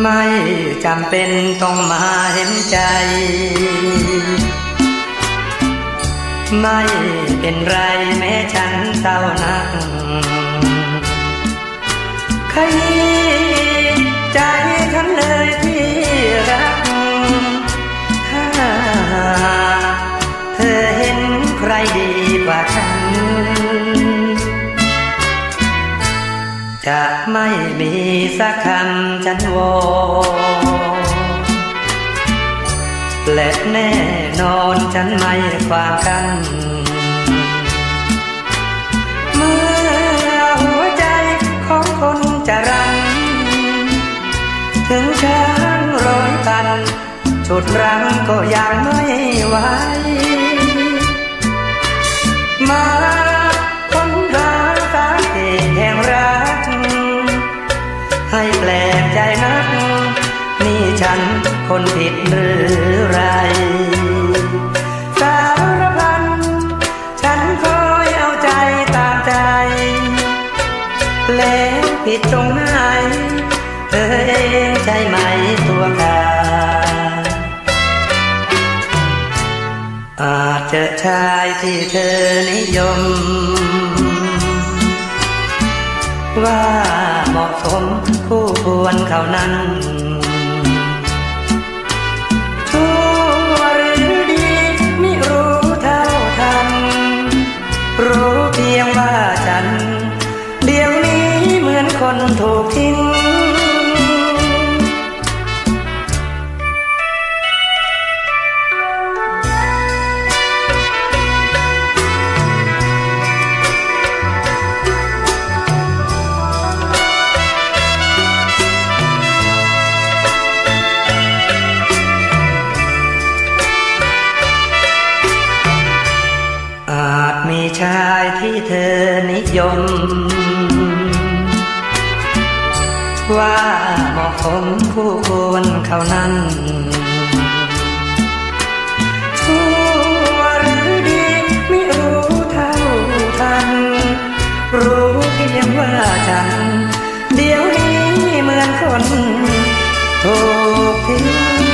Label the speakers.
Speaker 1: ไม่จำเป็นต้องมาเห็นใจ ไม่เป็นไรแม้ฉันเศร้านักใคร ไม่มีสักคำฉันวอนและแน่นอนฉันไม่ความกันเมื่อหัวใจของคนจะรัน ถึงช้างร้อยพันชุดรังก็ยังไม่ไหวมา แปลกใจนัก นี่ฉันคนผิดหรือไร สารพัน ฉันคอยเอาใจตามใจ แล้วผิดตรงไหน เธอเองใช่ไหมตัวขาอาจเจอชายที่เธอนิยม ว่าเหมาะสมคู ควรเขานั้นชั่วหรือดีไม่รู้เท่าทัน รู้เพียงว่าฉัน เดี๋ยวนี้เหมือนคนถูกทิ้งาจมีชายที่เธอนิยม ว่าเหมาะสมคู่ควรเขานั้นชั่วหรือดีไม่รู้เท่าทันรู้เพียงว่าฉัน เดี๋ยวนี้เหมือนคนถูกทิ้ง